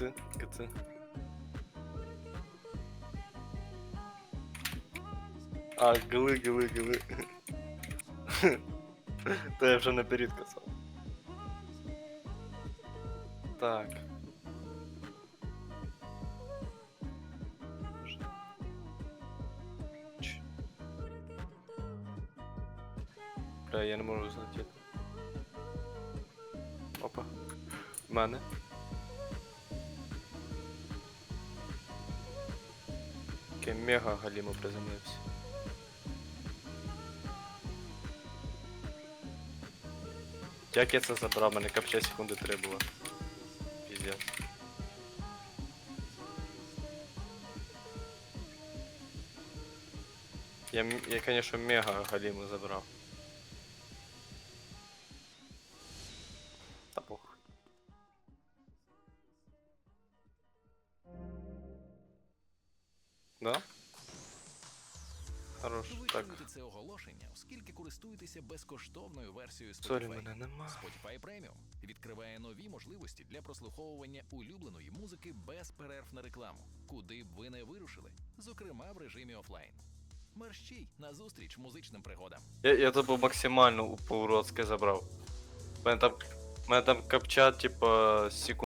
Кици, кици. А, гли, гли, гли. То я вже наперед казав. Так. Бля, я не можу злетіти. Опа. В мене. Такий мега галімо приземлився. Як я це забрав? Мене капча секунди три було. Піздец. Я, я, конечно, мега галіму забрав. Да? Хорош, Ви так. чуєте це оголошення, оскільки користуєтеся безкоштовною версією Spotify. мене нема. Spotify Premium відкриває нові можливості для прослуховування улюбленої музики без перерв на рекламу, куди б ви не вирушили, зокрема в режимі офлайн. Мерщій на зустріч музичним пригодам. Я, я тупо максимально по-уродськи забрав. У мене там, у мене там капча, типа, секунд.